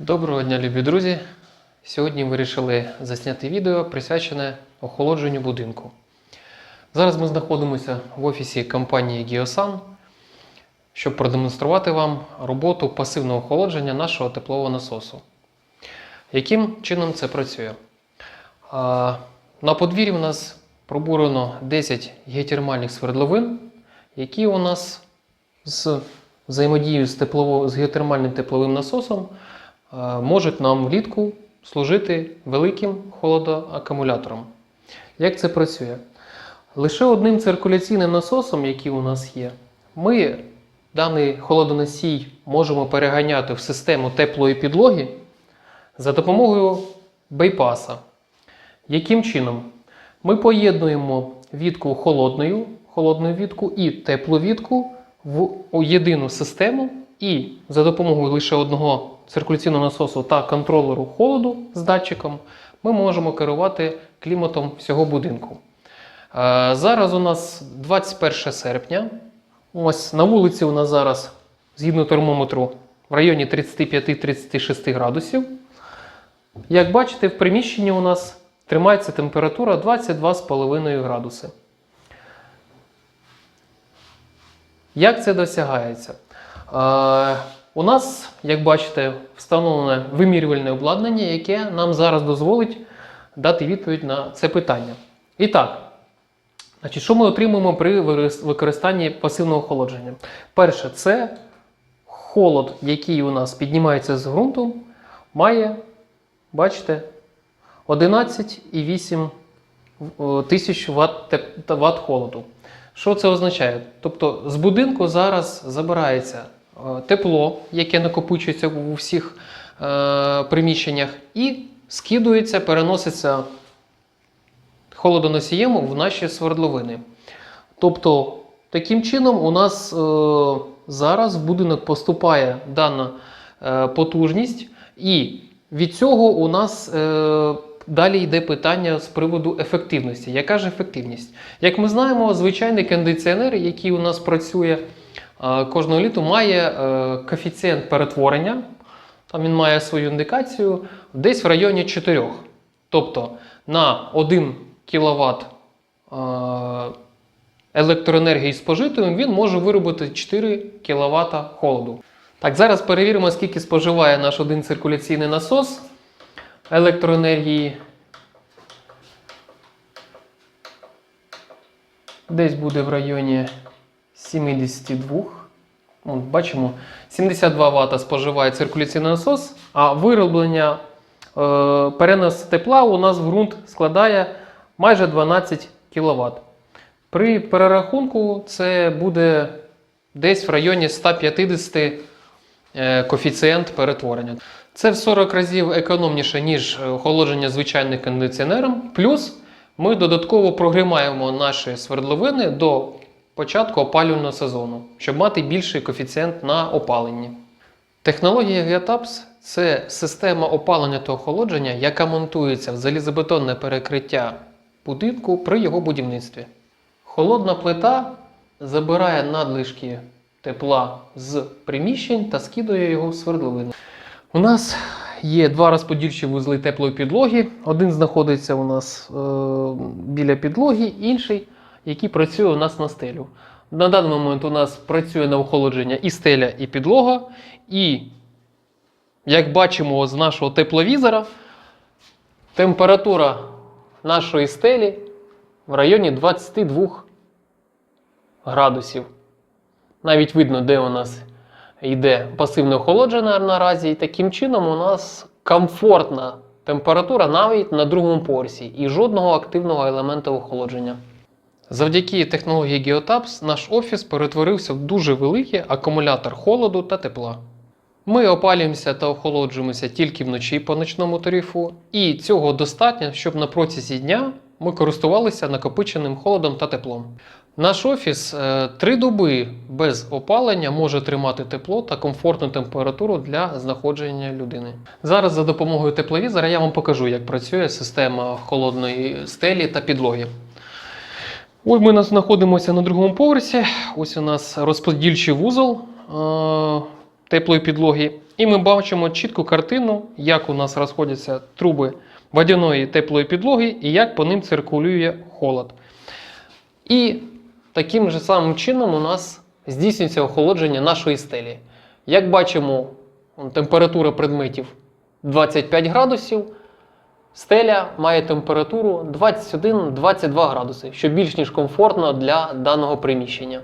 Доброго дня, любі друзі! Сьогодні вирішили засняти відео присвячене охолодженню будинку. Зараз ми знаходимося в офісі компанії Geosan, щоб продемонструвати вам роботу пасивного охолодження нашого теплового насосу. Яким чином це працює? На подвір'ї у нас пробурено 10 геотермальних свердловин, які у нас з взаємодією з, теплово, з геотермальним тепловим насосом можуть нам влітку служити великим холодоакумулятором. Як це працює? Лише одним циркуляційним насосом, який у нас є, ми даний холодоносій можемо переганяти в систему теплої підлоги за допомогою бейпаса. Яким чином? Ми поєднуємо відку холодною, холодну відку і теплу відку в єдину систему, і за допомогою лише одного циркуляційного насосу та контролеру холоду з датчиком ми можемо керувати кліматом всього будинку. Е, Зараз у нас 21 серпня. Ось на вулиці у нас зараз, згідно термометру, в районі 35-36 градусів. Як бачите, в приміщенні у нас тримається температура 22,5 градуси. Як це досягається? У нас, як бачите, встановлене вимірювальне обладнання, яке нам зараз дозволить дати відповідь на це питання. І так, значить, що ми отримуємо при використанні пасивного охолодження? Перше, це холод, який у нас піднімається з ґрунту, має, бачите, 11,8 е, тисяч Вт, холоду. Що це означає? Тобто з будинку зараз забирається тепло, яке накопичується у всіх е, приміщеннях, і скидується, переноситься холодоносієм в наші свердловини. Тобто, таким чином у нас е, зараз в будинок поступає дана е, потужність, і від цього у нас е, далі йде питання з приводу ефективності. Яка ж ефективність? Як ми знаємо, звичайний кондиціонер, який у нас працює е, кожного літу, має е, коефіцієнт перетворення. Там він має свою індикацію десь в районі 4. Тобто на 1 кВт електроенергії спожитою він може виробити 4 кВт холоду. Так, зараз перевіримо, скільки споживає наш один циркуляційний насос електроенергії. Десь буде в районі 72. От, бачимо, 72 Вт споживає циркуляційний насос, а вироблення е, перенос тепла у нас в ґрунт складає майже 12 кВт. При перерахунку це буде десь в районі 150 е, коефіцієнт перетворення. Це в 40 разів економніше, ніж е, охолодження звичайним кондиціонером. Плюс ми додатково прогрімаємо наші свердловини до початку опалювального сезону, щоб мати більший коефіцієнт на опаленні. Технологія Geotabs – це система опалення та охолодження, яка монтується в залізобетонне перекриття будинку при його будівництві. Холодна плита забирає надлишки тепла з приміщень та скидує його в свердловину. У нас є два розподільчі вузли теплої підлоги. Один знаходиться у нас е, біля підлоги, інший, який працює у нас на стелю. На даний момент у нас працює на охолодження і стеля, і підлога. І, як бачимо з нашого тепловізора, температура нашої стелі в районі 22 градусів. Навіть видно, де у нас йде пасивне охолодження наразі, і таким чином у нас комфортна температура навіть на другому поверсі і жодного активного елементу охолодження. Завдяки технології Geotabs наш офіс перетворився в дуже великий акумулятор холоду та тепла. Ми опалюємося та охолоджуємося тільки вночі по ночному тарифу, і цього достатньо, щоб на протязі дня ми користувалися накопиченим холодом та теплом. Наш офіс е, три доби без опалення може тримати тепло та комфортну температуру для знаходження людини. Зараз за допомогою тепловізора я вам покажу, як працює система холодної стелі та підлоги. Ось ми нас знаходимося на другому поверсі. Ось у нас розподільчий вузол. Е, теплої підлоги. І ми бачимо чітку картину, як у нас розходяться труби водяної теплої підлоги і як по ним циркулює холод. І таким же самим чином у нас здійснюється охолодження нашої стелі. Як бачимо, температура предметів 25 градусів, стеля має температуру 21-22 градуси, що більш ніж комфортно для даного приміщення.